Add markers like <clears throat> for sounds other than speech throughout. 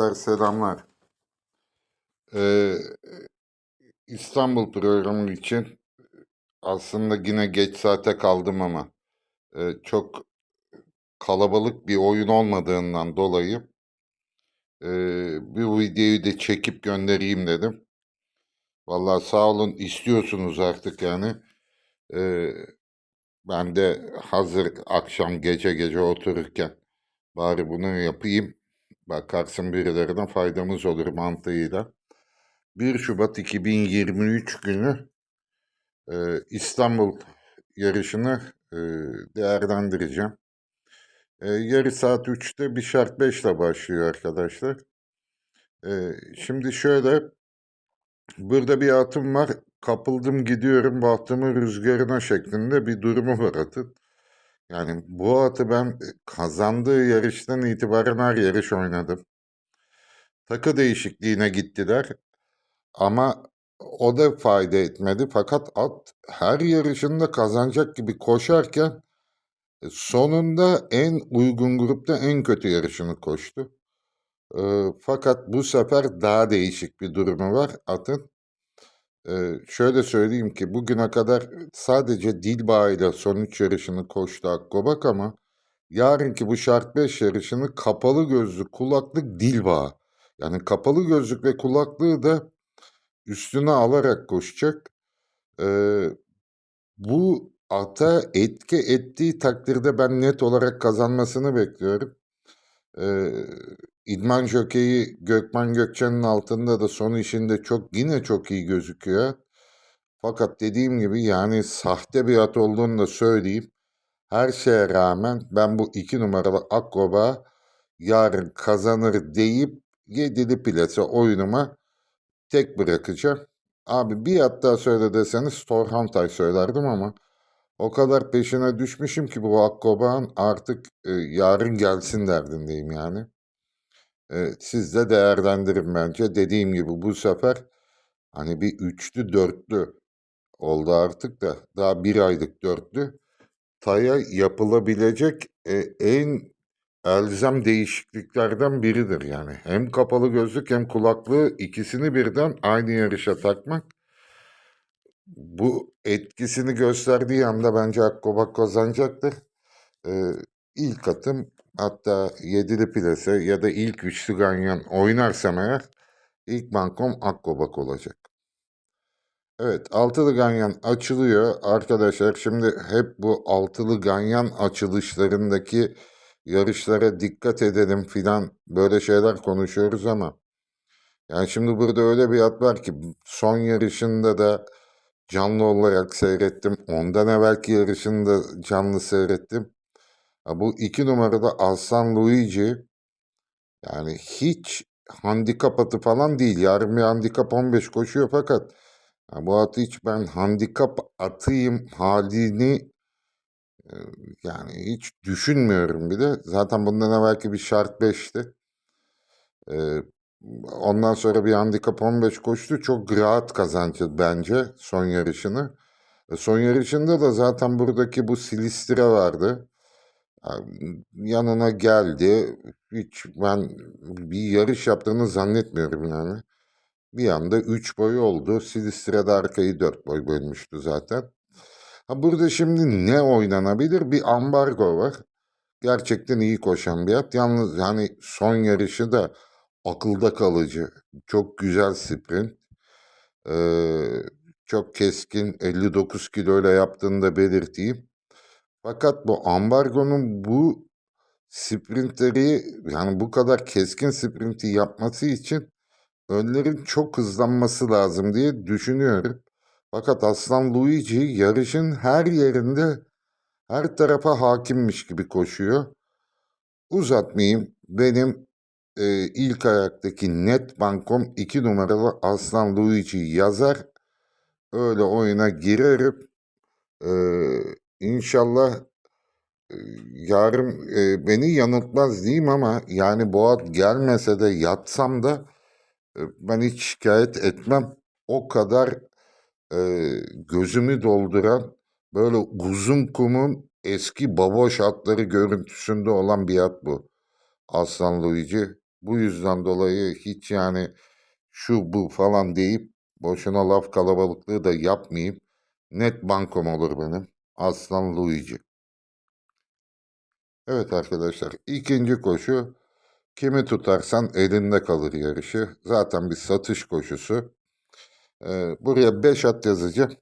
Arkadaşlar selamlar. Ee, İstanbul programı için aslında yine geç saate kaldım ama e, çok kalabalık bir oyun olmadığından dolayı e, bir videoyu da çekip göndereyim dedim. Vallahi sağ olun istiyorsunuz artık yani. Ee, ben de hazır akşam gece gece otururken bari bunu yapayım. Bakarsın birilerine faydamız olur mantığıyla. 1 Şubat 2023 günü e, İstanbul yarışını e, değerlendireceğim. E, yarı saat 3'te bir şart 5 ile başlıyor arkadaşlar. E, şimdi şöyle burada bir atım var. Kapıldım gidiyorum bahtımın rüzgarına şeklinde bir durumu var atın. Yani bu atı ben kazandığı yarıştan itibaren her yarış oynadım. Takı değişikliğine gittiler. Ama o da fayda etmedi. Fakat at her yarışında kazanacak gibi koşarken e, sonunda en uygun grupta en kötü yarışını koştu. E, fakat bu sefer daha değişik bir durumu var atın. E, şöyle söyleyeyim ki bugüne kadar sadece Dilba ile son 3 yarışını koştu Akkobak ama yarınki bu şart 5 yarışını kapalı gözlük kulaklık Dilba. Yani kapalı gözlük ve kulaklığı da üstüne alarak koşacak. Ee, bu ata etki ettiği takdirde ben net olarak kazanmasını bekliyorum. Ee, İdman jokeyi Gökmen Gökçen'in altında da son işinde çok yine çok iyi gözüküyor. Fakat dediğim gibi yani sahte bir at olduğunu da söyleyeyim. Her şeye rağmen ben bu iki numaralı Akroba yarın kazanır deyip yedili plase oyunuma tek bırakacağım. Abi bir at daha söyle deseniz Torhantay söylerdim ama o kadar peşine düşmüşüm ki bu Akkoba'nın artık e, yarın gelsin derdindeyim yani. E, siz de değerlendirin bence. Dediğim gibi bu sefer hani bir üçlü dörtlü oldu artık da daha bir aylık dörtlü. Taya yapılabilecek e, en elzem değişikliklerden biridir yani. Hem kapalı gözlük hem kulaklığı ikisini birden aynı yarışa takmak bu etkisini gösterdiği anda bence Akkobak kazanacaktır. Ee, ilk atım hatta yedili plase ya da ilk üçlü ganyan oynarsam eğer ilk bankom Akkobak olacak. Evet altılı ganyan açılıyor arkadaşlar. Şimdi hep bu altılı ganyan açılışlarındaki yarışlara dikkat edelim filan böyle şeyler konuşuyoruz ama yani şimdi burada öyle bir at var ki son yarışında da canlı olarak seyrettim. Ondan evvelki yarışında canlı seyrettim. Bu iki numarada Alsan Luigi yani hiç handikap atı falan değil. Yarın bir handikap 15 koşuyor fakat ya bu atı hiç ben handikap atayım halini e, yani hiç düşünmüyorum bile. Zaten bundan evvelki bir şart 5'ti. Ee, ondan sonra bir handikap 15 koştu. Çok rahat kazandı bence son yarışını. E, son yarışında da zaten buradaki bu Silistre vardı. Yanına geldi. Hiç ben bir yarış yaptığını zannetmiyorum yani. Bir anda 3 boy oldu. Silistre de arkayı 4 boy bölmüştü zaten. Ha burada şimdi ne oynanabilir? Bir ambargo var. Gerçekten iyi koşan bir at. Yalnız yani son yarışı da akılda kalıcı. Çok güzel sprint. Ee, çok keskin 59 kiloyla yaptığını da belirteyim. Fakat bu ambargonun bu sprintleri yani bu kadar keskin sprinti yapması için önlerin çok hızlanması lazım diye düşünüyorum. Fakat Aslan Luigi yarışın her yerinde her tarafa hakimmiş gibi koşuyor. Uzatmayayım. Benim e, ilk ayaktaki net bankom 2 numaralı Aslan Luigi yazar. Öyle oyuna girerim. E, inşallah e, yarın e, beni yanıltmaz diyeyim ama yani Boğat gelmese de yatsam da e, ben hiç şikayet etmem. O kadar e, gözümü dolduran böyle uzun kumun eski baboş atları görüntüsünde olan bir at bu. Aslan Luigi. Bu yüzden dolayı hiç yani şu bu falan deyip boşuna laf kalabalıklığı da yapmayayım. Net bankom olur benim. Aslan Luigi. Evet arkadaşlar ikinci koşu kimi tutarsan elinde kalır yarışı. Zaten bir satış koşusu. Ee, buraya 5 at yazacağım.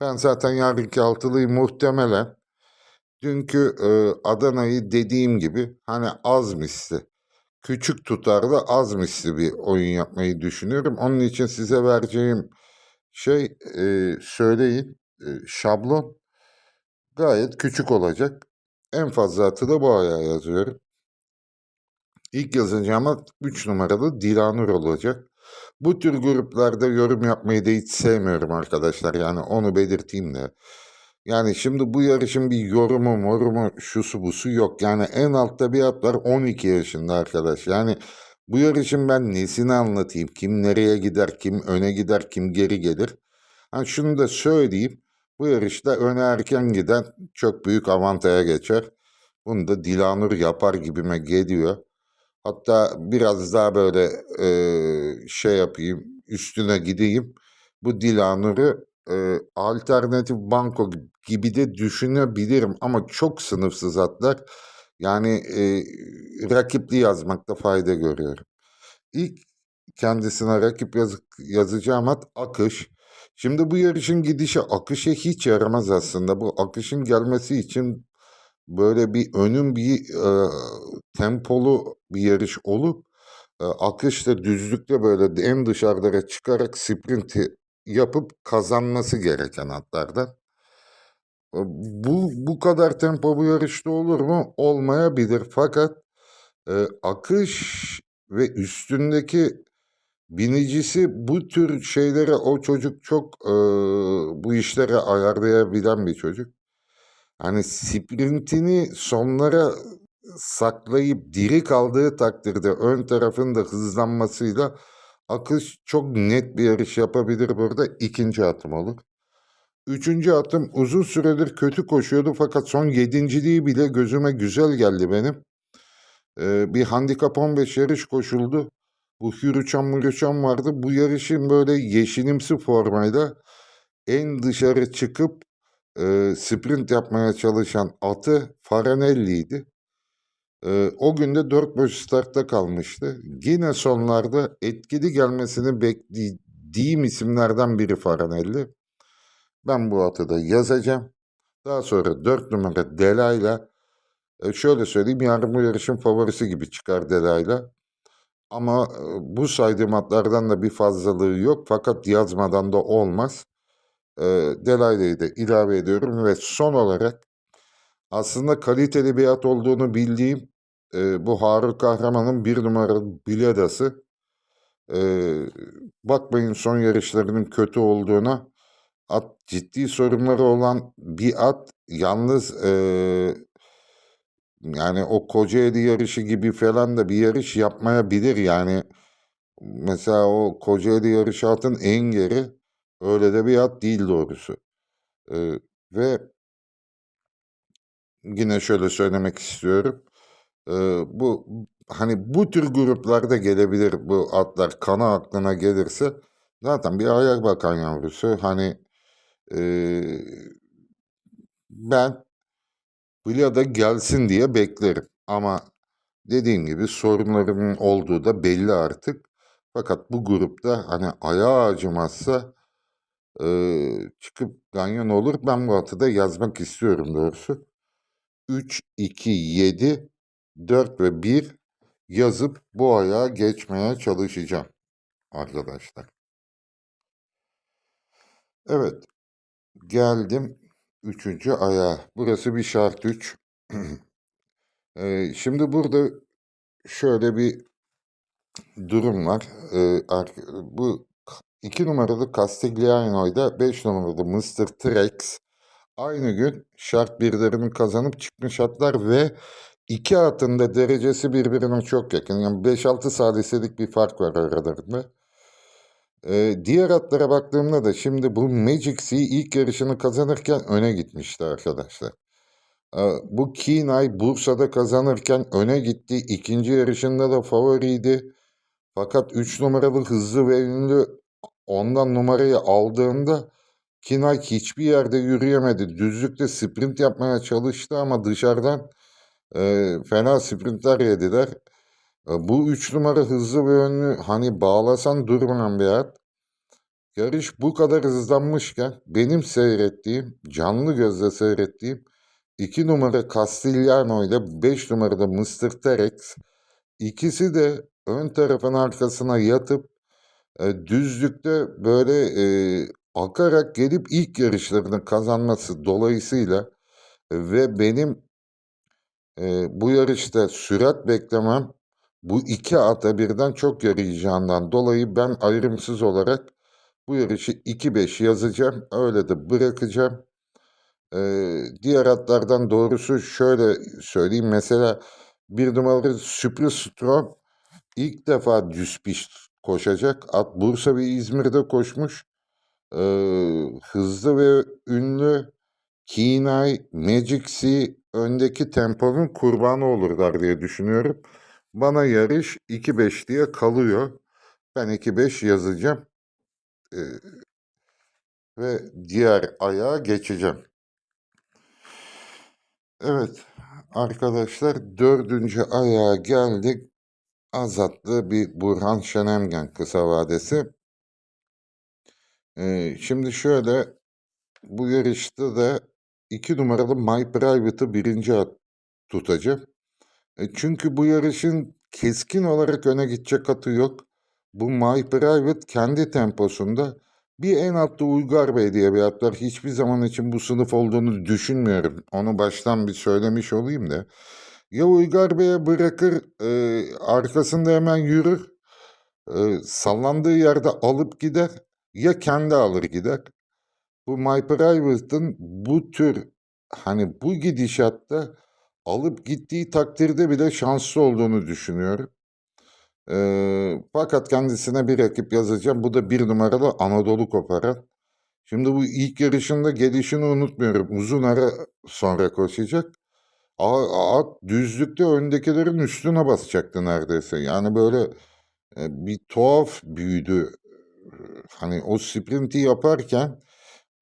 Ben zaten yarınki altılıyı muhtemelen dünkü e, Adana'yı dediğim gibi hani az misli küçük tutarlı az misli bir oyun yapmayı düşünüyorum. Onun için size vereceğim şey e, söyleyin e, şablon gayet küçük olacak. En fazla atı da bu ayağa yazıyorum. İlk yazacağıma 3 numaralı Dilanur olacak. Bu tür gruplarda yorum yapmayı da hiç sevmiyorum arkadaşlar. Yani onu belirteyim de. Yani şimdi bu yarışın bir yorumu morumu şusu busu yok. Yani en altta bir at var 12 yaşında arkadaş. Yani bu yarışın ben nesini anlatayım? Kim nereye gider, kim öne gider, kim geri gelir? Ha şunu da söyleyeyim. Bu yarışta öne erken giden çok büyük avantaja geçer. Bunu da Dilanur yapar gibime geliyor. Hatta biraz daha böyle e, şey yapayım, üstüne gideyim. Bu Dilanur'u e, alternatif banko gibi de düşünebilirim ama çok sınıfsız atlar. Yani e, rakipli yazmakta fayda görüyorum. İlk kendisine rakip yaz, yazacağım at Akış. Şimdi bu yarışın gidişi Akış'a hiç yaramaz aslında. Bu Akış'ın gelmesi için böyle bir önün bir e, tempolu bir yarış olup e, akışta düzlükte böyle en dışarılara çıkarak sprinti yapıp kazanması gereken atlardan. E, Bu bu kadar tempo bu yarışta olur mu? Olmayabilir. Fakat e, akış ve üstündeki binicisi bu tür şeylere o çocuk çok e, bu işlere ayarlayabilen bir çocuk. Hani sprintini sonlara saklayıp diri kaldığı takdirde ön tarafın da hızlanmasıyla akış çok net bir yarış yapabilir burada. ikinci atım olur. Üçüncü atım uzun süredir kötü koşuyordu fakat son yedinciliği bile gözüme güzel geldi benim. Ee, bir handikap 15 yarış koşuldu. Bu Hürüçan Mürüçan vardı. Bu yarışın böyle yeşilimsi formayla en dışarı çıkıp e, sprint yapmaya çalışan atı Faranelli'ydi. E, o gün de 4 boş startta kalmıştı. Yine sonlarda etkili gelmesini beklediğim isimlerden biri Faranelli. Ben bu atı da yazacağım. Daha sonra 4 numara Dela'yla e, şöyle söyleyeyim yarın bu yarışın favorisi gibi çıkar Dela'yla. Ama e, bu saydığım atlardan da bir fazlalığı yok fakat yazmadan da olmaz. E, Delayla'yı da ilave ediyorum ve son olarak aslında kaliteli bir at olduğunu bildiğim e, bu Harun Kahraman'ın bir numaralı Biledası. E, bakmayın son yarışlarının kötü olduğuna. At ciddi sorunları olan bir at. Yalnız e, yani o Kocaeli yarışı gibi falan da bir yarış yapmayabilir. Yani mesela o Kocaeli yarışı atın en geri öyle de bir at değil doğrusu. E, ve yine şöyle söylemek istiyorum. E, bu hani bu tür gruplarda gelebilir. Bu atlar kana aklına gelirse zaten bir ayak bakan yavrusu. Hani e, ben Villa'da gelsin diye beklerim. Ama dediğim gibi sorunlarının olduğu da belli artık. Fakat bu grupta hani ayağı acımazsa e, çıkıp ganyan olur. Ben bu atı da yazmak istiyorum doğrusu 3, 2, 7 4 ve 1 yazıp bu ayağa geçmeye çalışacağım arkadaşlar. Evet, geldim üçüncü ayağa. Burası bir şart 3. <clears throat> Ee, şimdi burada şöyle bir durum var. Ee, bu iki numaralı Castigliano'yla 5 numaralı Mr. Trex aynı gün şart birlerini kazanıp çıkmış atlar ve iki atın da derecesi birbirine çok yakın. Yani 5-6 saliselik bir fark var aralarında. Ee, diğer atlara baktığımda da şimdi bu Magic C ilk yarışını kazanırken öne gitmişti arkadaşlar. Ee, Bu Kinay Bursa'da kazanırken öne gitti. İkinci yarışında da favoriydi. Fakat 3 numaralı hızlı ve ünlü ondan numarayı aldığında Kinay hiçbir yerde yürüyemedi. Düzlükte sprint yapmaya çalıştı ama dışarıdan e, fena sprintler yediler. E, bu 3 numara hızlı ve ünlü hani bağlasan durmayan bir at. Yarış bu kadar hızlanmışken benim seyrettiğim, canlı gözle seyrettiğim 2 numara Castigliano ile 5 numarada Mr. Terex ikisi de ön tarafın arkasına yatıp e, düzlükte böyle e, akarak gelip ilk yarışlarını kazanması dolayısıyla ve benim e, bu yarışta sürat beklemem bu iki ata birden çok yarayacağından dolayı ben ayrımsız olarak bu yarışı 2-5 yazacağım. Öyle de bırakacağım. Ee, diğer atlardan doğrusu şöyle söyleyeyim. Mesela bir numaralı Sürpriz Strong ilk defa düz pist koşacak. At Bursa ve İzmir'de koşmuş. Ee, hızlı ve ünlü Kinay, Magic Sea öndeki temponun kurbanı olurlar diye düşünüyorum. Bana yarış 2-5 diye kalıyor. Ben 2-5 yazacağım. Ee, ve diğer ayağa geçeceğim. Evet arkadaşlar dördüncü ayağa geldik. Azatlı bir Burhan Şenemgen kısa vadesi. Şimdi şöyle bu yarışta da iki numaralı My Private'ı birinci at tutacağım. E, çünkü bu yarışın keskin olarak öne gidecek atı yok. Bu My Private kendi temposunda bir en altta Uygar Bey diye bir at. Hiçbir zaman için bu sınıf olduğunu düşünmüyorum. Onu baştan bir söylemiş olayım da. Ya Uygar Bey'e bırakır, e, arkasında hemen yürür, e, sallandığı yerde alıp gider ya kendi alır gider. Bu My Private'ın bu tür hani bu gidişatta alıp gittiği takdirde bile şanslı olduğunu düşünüyorum. Ee, fakat kendisine bir rakip yazacağım. Bu da bir numaralı Anadolu Koparan. Şimdi bu ilk yarışında gelişini unutmuyorum. Uzun ara sonra koşacak. At düzlükte öndekilerin üstüne basacaktı neredeyse. Yani böyle e, bir tuhaf büyüdü. Hani o sprinti yaparken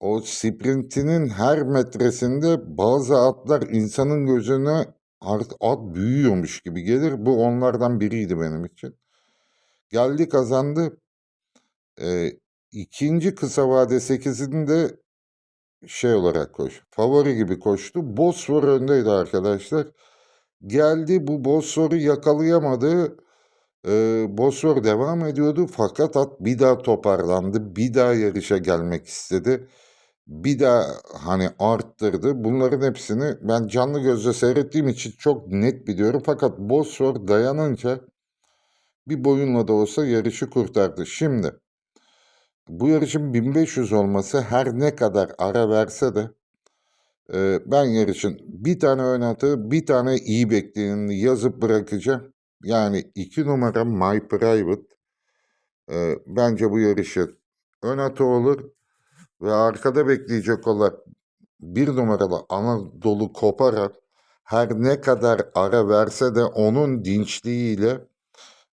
o sprintinin her metresinde bazı atlar insanın gözüne artık at büyüyormuş gibi gelir. Bu onlardan biriydi benim için. Geldi kazandı. Ee, ikinci kısa vade 8'inde şey olarak koş. Favori gibi koştu. Bosfor öndeydi arkadaşlar. Geldi bu Bosfor'u yakalayamadı. Ee, Bosfor devam ediyordu fakat at bir daha toparlandı. Bir daha yarışa gelmek istedi. Bir daha hani arttırdı. Bunların hepsini ben canlı gözle seyrettiğim için çok net biliyorum. Fakat Bosfor dayanınca bir boyunla da olsa yarışı kurtardı. Şimdi bu yarışın 1500 olması her ne kadar ara verse de e, ben yarışın bir tane ön atı, bir tane iyi bekleyenini yazıp bırakacağım. Yani iki numara My Private e, bence bu yarışın ön atı olur ve arkada bekleyecek olan bir numaralı Anadolu Koparan her ne kadar ara verse de onun dinçliğiyle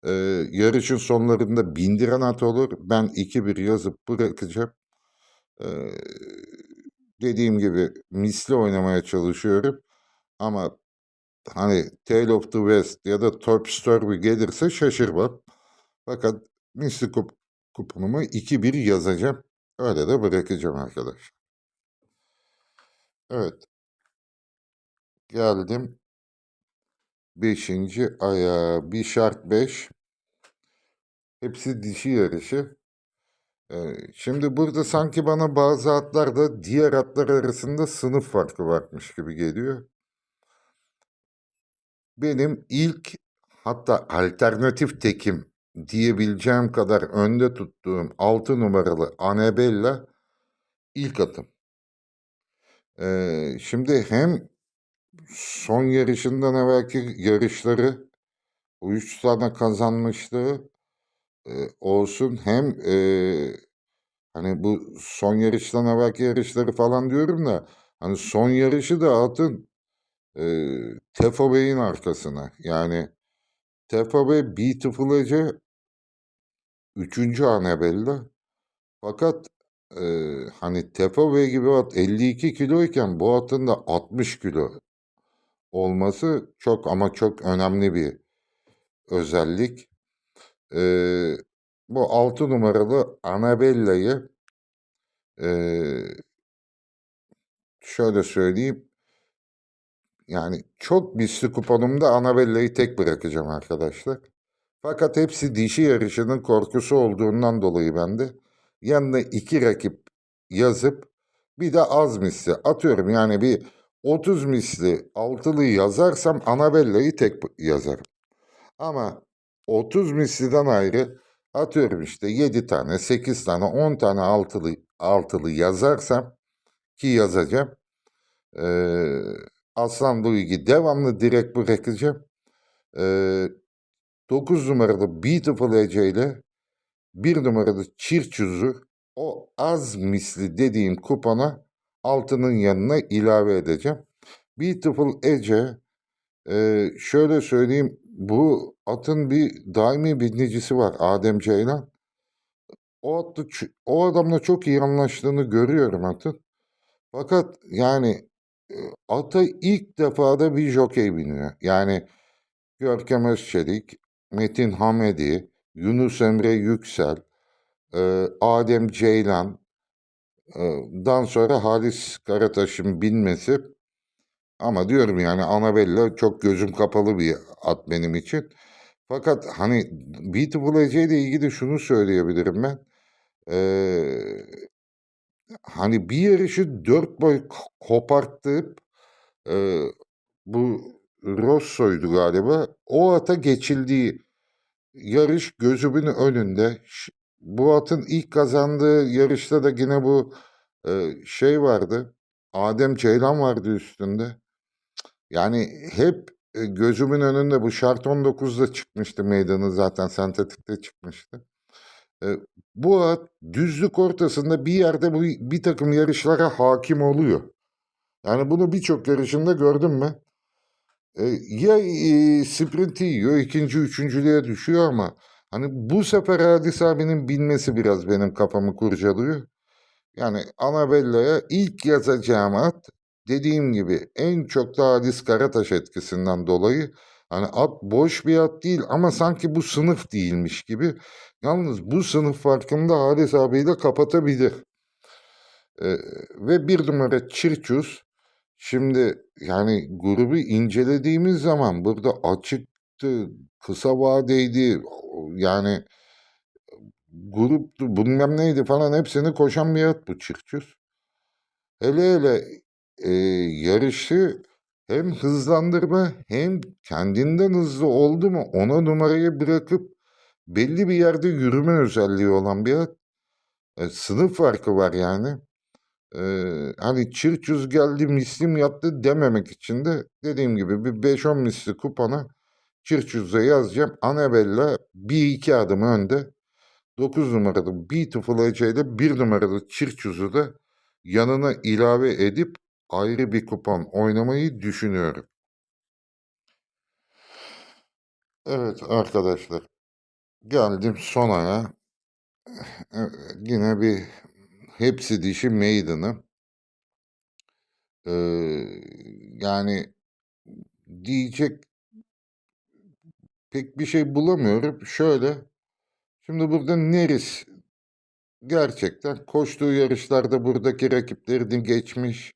e, yarışın sonlarında bindiren at olur. Ben 2-1 yazıp bırakacağım. E, dediğim gibi misli oynamaya çalışıyorum. Ama hani Tale of the West ya da Top Story gelirse şaşırmam. Fakat misli kup kuponumu 2-1 yazacağım. Öyle de bırakacağım arkadaşlar. Evet. Geldim. Beşinci aya bir şart 5. Hepsi dişi yarışı. Ee, şimdi burada sanki bana bazı atlarda diğer atlar arasında sınıf farkı varmış gibi geliyor. Benim ilk hatta alternatif tekim diyebileceğim kadar önde tuttuğum 6 numaralı Annabella ilk atım. Ee, şimdi hem son yarışından evvelki yarışları o üç tane kazanmışlığı e, olsun hem e, hani bu son yarıştan evvelki yarışları falan diyorum da hani son yarışı da atın Ee, Tefo Bey'in arkasına. Yani Tefo Bey Beautiful Ece 3. Annabella. Fakat e, hani Tefo Bey gibi at 52 kiloyken bu atın da 60 kilo olması çok ama çok önemli bir özellik. Ee, bu 6 numaralı Annabella'yı ee, şöyle söyleyeyim. Yani çok misli kuponumda Annabella'yı tek bırakacağım arkadaşlar. Fakat hepsi dişi yarışının korkusu olduğundan dolayı ben de yanına iki rakip yazıp bir de az misli atıyorum. Yani bir 30 misli altılı yazarsam Annabella'yı tek yazarım. Ama 30 misliden ayrı atıyorum işte 7 tane, 8 tane, 10 tane altılı, altılı yazarsam ki yazacağım. Ee, Aslan Duygu devamlı direkt bırakacağım. Ee, 9 numaralı Beautiful Ece ile 1 numaralı Çirçüz'ü o az misli dediğim kupona altının yanına ilave edeceğim. Beautiful Ece şöyle söyleyeyim bu atın bir daimi binicisi var Adem Ceylan. O, atı, o adamla çok iyi anlaştığını görüyorum atın. Fakat yani ata ilk defada bir jokey biniyor. Yani Görkem Özçelik, Metin Hamedi, Yunus Emre Yüksel, Adem Ceylan, dan sonra Halis Karataş'ın binmesi. Ama diyorum yani Annabella çok gözüm kapalı bir at benim için. Fakat hani Beautiful Ece ile ilgili şunu söyleyebilirim ben. Ee, hani bir yarışı dört boy k- kopartıp e, bu Rosso'ydu galiba. O ata geçildiği yarış gözümün önünde. Bu atın ilk kazandığı yarışta da yine bu e, şey vardı. Adem Ceylan vardı üstünde. Yani hep e, gözümün önünde bu şart 19'da çıkmıştı meydanı zaten sentetikte çıkmıştı. Bu at düzlük ortasında bir yerde bu bir takım yarışlara hakim oluyor. Yani bunu birçok yarışında gördüm ben. E, ya e, sprinti yiyor, ikinci, üçüncülüğe düşüyor ama hani bu sefer Hadis abinin bilmesi biraz benim kafamı kurcalıyor. Yani Annabella'ya ilk yazacağım at dediğim gibi en çok da Halis Karataş etkisinden dolayı hani at boş bir at değil ama sanki bu sınıf değilmiş gibi. Yalnız bu sınıf farkında Halis abiyle kapatabilir. Ee, ve bir numara Çirçuz. Şimdi yani grubu incelediğimiz zaman burada açıktı, kısa vadeydi. Yani gruptu, bilmem neydi falan hepsini koşan bir at bu Çirçuz. Hele hele e, yarışı hem hızlandırma hem kendinden hızlı oldu mu ona numarayı bırakıp belli bir yerde yürüme özelliği olan bir at. E, sınıf farkı var yani. E, hani çırçuz geldi mislim yattı dememek için de dediğim gibi bir 5-10 misli kupona çırçuz'a yazacağım. Annabella bir iki adım önde. 9 numaralı Beautiful Ece ile 1 numaralı Çirçuz'u da yanına ilave edip ayrı bir kupon oynamayı düşünüyorum. Evet arkadaşlar geldim son aya. Ee, Yine bir hepsi dişi Maiden'ı. Ee, yani diyecek pek bir şey bulamıyorum. Şöyle şimdi burada Neris gerçekten koştuğu yarışlarda buradaki rakiplerini geçmiş.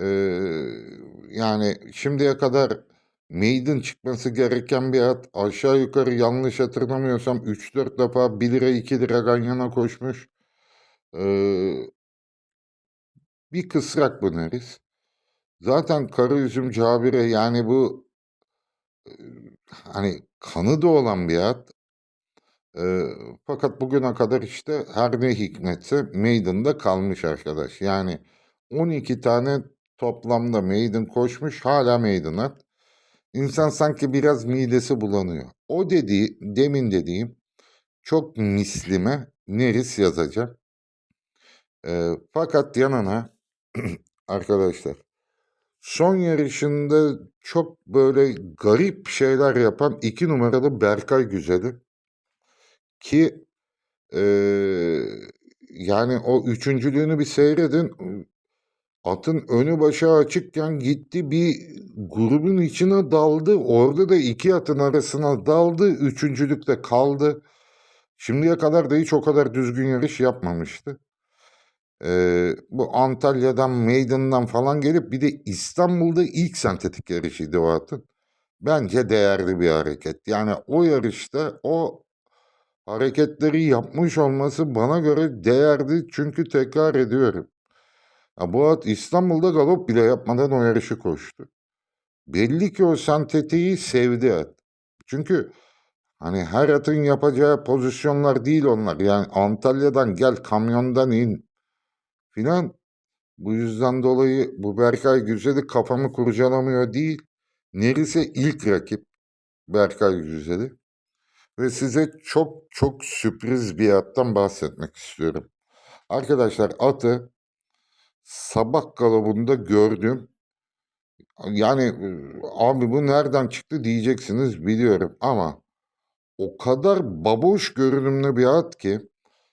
Ee, yani şimdiye kadar maiden çıkması gereken bir at aşağı yukarı yanlış hatırlamıyorsam 3-4 defa 1 lira 2 lira ganyana koşmuş. Ee, bir kısrak bu Neris. Zaten Kara Üzüm Cabire yani bu e, hani kanı da olan bir at. Ee, fakat bugüne kadar işte her ne hikmetse Maiden'da kalmış arkadaş. Yani 12 tane toplamda Maiden koşmuş hala Maiden at. İnsan sanki biraz midesi bulanıyor. O dediği, demin dediğim çok mislime Neris yazacağım. Ee, fakat yanına <clears throat> arkadaşlar Son yarışında çok böyle garip şeyler yapan 2 numaralı Berkay Güzel'i. Ki eee, yani o üçüncülüğünü bir seyredin. Atın önü başı açıkken gitti bir grubun içine daldı. Orada da iki atın arasına daldı. Üçüncülükte kaldı. Şimdiye kadar da hiç o kadar düzgün yarış yapmamıştı. Eee, bu Antalya'dan, Maiden'dan falan gelip bir de İstanbul'da ilk sentetik yarışıydı o atın. Bence değerli bir hareket. Yani o yarışta o hareketleri yapmış olması bana göre değerli. Çünkü tekrar ediyorum. Ya bu at İstanbul'da galop bile yapmadan o yarışı koştu. Belli ki o sentetiği sevdi at. Çünkü hani her atın yapacağı pozisyonlar değil onlar. Yani Antalya'dan gel kamyondan in filan. Bu yüzden dolayı bu Berkay Güzel'i kafamı kurcalamıyor değil. Nerise ilk rakip Berkay Güzel'i. Ve size çok çok sürpriz bir attan bahsetmek istiyorum. Arkadaşlar atı sabah galobunda gördüm. Yani abi bu nereden çıktı diyeceksiniz biliyorum ama o kadar baboş görünümlü bir at ki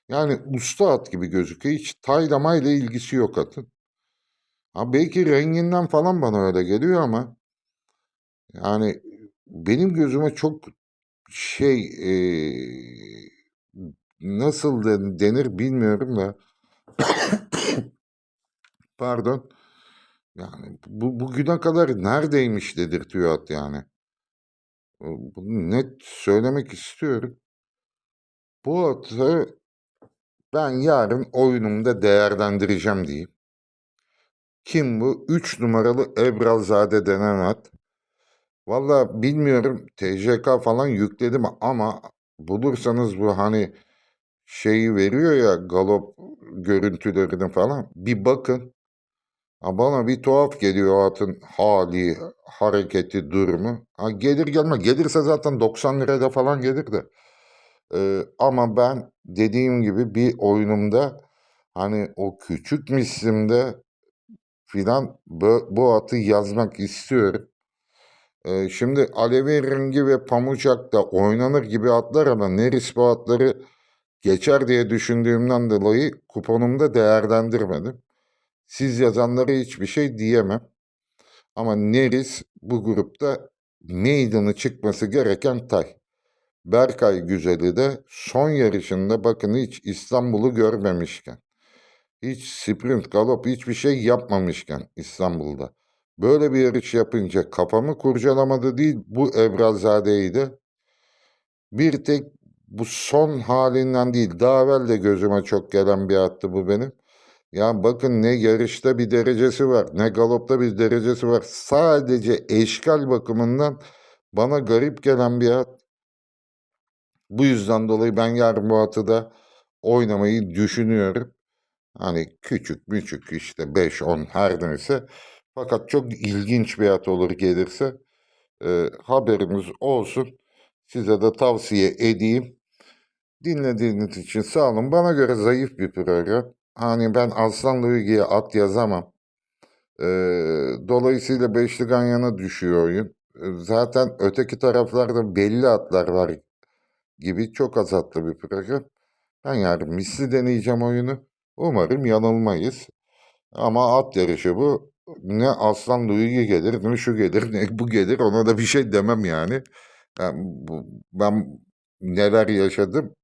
yani usta at gibi gözüküyor. Hiç taylamayla ilgisi yok atın. Ha belki renginden falan bana öyle geliyor ama yani benim gözüme çok şey e, nasıl den- denir bilmiyorum da pardon yani bu bugüne kadar neredeymiş dedirtiyor at yani. Bunu net söylemek istiyorum. Bu atı ben yarın oyunumda değerlendireceğim diyeyim. Kim bu? 3 numaralı Ebralzade denen at. Valla bilmiyorum TJK falan yükledim ama bulursanız bu hani şeyi veriyor ya galop görüntülerini falan bir bakın. Ha bana bir tuhaf geliyor atın hali, hareketi, durumu. Ha gelir gelme gelirse zaten 90 liraya falan gelir de. Ee, ama ben dediğim gibi bir oyunumda hani o küçük mislimde filan bu, bu atı yazmak istiyorum. Ee, şimdi Alevi Ringi ve Pamucak da oynanır gibi atlar ama Neris bu atları geçer diye düşündüğümden dolayı kuponumda değerlendirmedim. Siz yazanlara hiçbir şey diyemem. Ama Neris bu grupta meydanı çıkması gereken tay. Berkay Güzel'i de son yarışında bakın hiç İstanbul'u görmemişken, hiç sprint, galop hiçbir şey yapmamışken İstanbul'da. Böyle bir yarış yapınca kafamı kurcalamadı değil bu Ebrazade'yi de bir tek bu son halinden değil daha evvel de gözüme çok gelen bir attı bu benim. Ya bakın ne yarışta bir derecesi var ne galopta bir derecesi var. Sadece eşkal bakımından bana garip gelen bir at. Bu yüzden dolayı ben yarın bu atı da oynamayı düşünüyorum. Hani küçük küçük işte 5-10 her neyse. Fakat çok ilginç bir at olur gelirse. Ee, haberiniz olsun. Size de tavsiye edeyim. Dinlediğiniz için sağ olun. Bana göre zayıf bir program. Hani ben Aslan Luigi'ye at yazamam. Ee, dolayısıyla Beşli Ganyan'a düşüyor oyun. Ee, Zaten öteki taraflarda belli atlar var gibi çok az atlı bir program. Ben yarın misli deneyeceğim oyunu. Umarım yanılmayız. Ama at yarışı bu. Ne Aslan Luigi gelir, ne şu gelir, ne bu gelir. Ona da bir şey demem yani. Yani bu, ben neler yaşadım.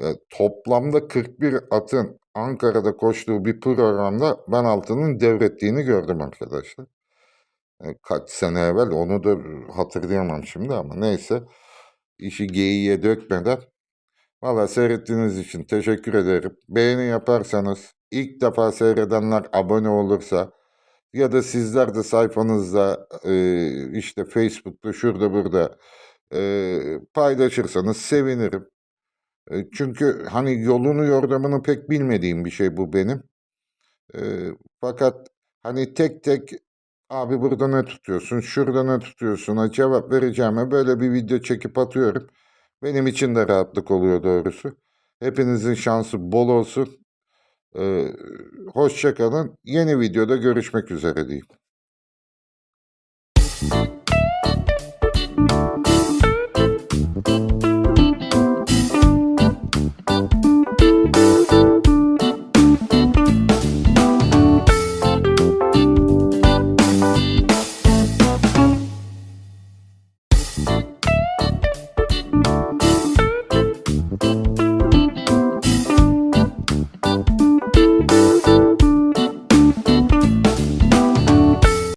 E, toplamda 41 atın Ankara'da koştuğu bir programda ben altının devrettiğini gördüm arkadaşlar. E, kaç sene evvel onu da hatırlayamam şimdi ama neyse. İşi geyiğe dökmeden. Valla seyrettiğiniz için teşekkür ederim. Beğeni yaparsanız, ilk defa seyredenler abone olursa ya da sizler de sayfanızda e, işte Facebook'ta şurada burada e, paylaşırsanız sevinirim. Çünkü hani yolunu yordamını pek bilmediğim bir şey bu benim. Fakat hani tek tek abi burada ne tutuyorsun, şurada ne tutuyorsun cevap vereceğime böyle bir video çekip atıyorum. Benim için de rahatlık oluyor doğrusu. Hepinizin şansı bol olsun. Ee, hoşça kalın. Yeni videoda görüşmek üzere diyeyim.